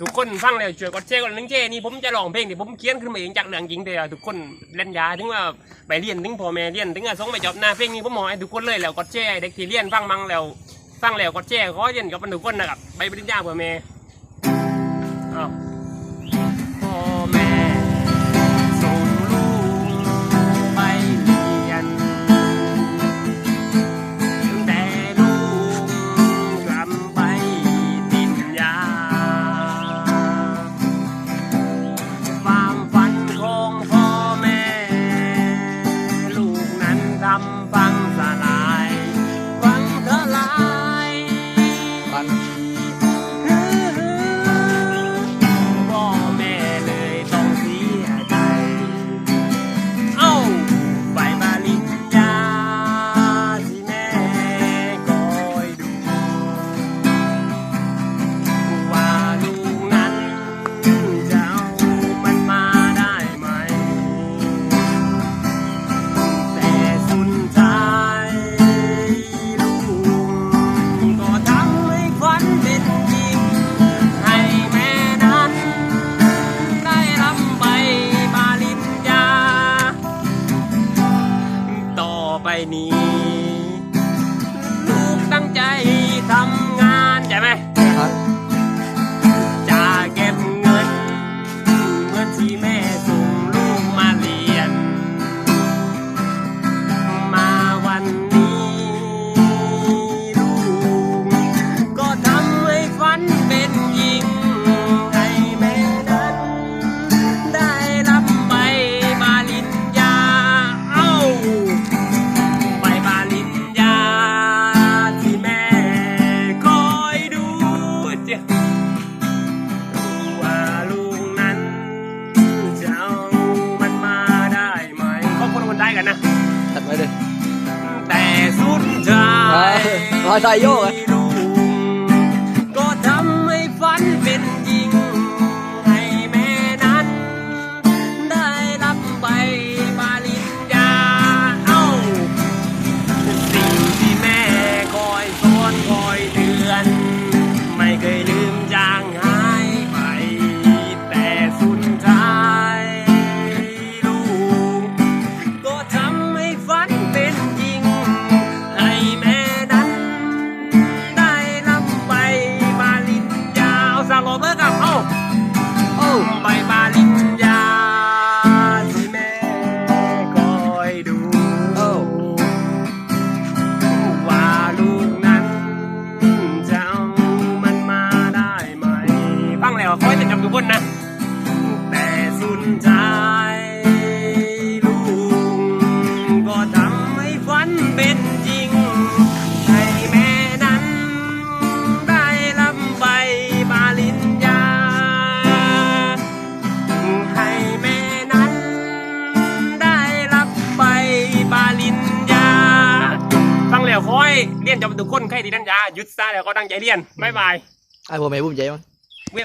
ทุกคนฟังแล้วช่วยกดแชร์กดลิงก์แชร์นี่ผมจะร้องเพลงที่ผมเขียนขึ้นมาเองจากเรื่องจริงแต่ทุกคนเล่นยาถึงว่าไปเรียนถึงพ่อแม่เรียนถึงอะส่งไปจบหน้าเพลงนี้ผมมอกให้ทุกคนเลยแล้วกดแชร์ให้เด็กที่เรียนฟังมังแล้วฟังแล้วกดแชร์ขอเรียนกับทุกคนนะครับไปปริญญาพ่อแม่อ้าว นี้ กันนะตัดไว้เลยแต่สุดท้ายรอยไซโยกอะลูกก็ทำให้ฝันเป็น แล้วคอยจะจำทุกคนนะ แต่สุดท้ายลูกก็ทำให้ฝันเป็นจริง ให้แม่นั้นได้รับใบบาลินยา ให้แม่นั้นได้รับใบบาลินยา ฟังแล้วคอยเรียนจบทุกคนใครที่ดันยาหยุดซะแล้วก็ตั้งใจเรียน บ๊ายบาย ไอ้พ่อแม่ภูมิใจมั้ง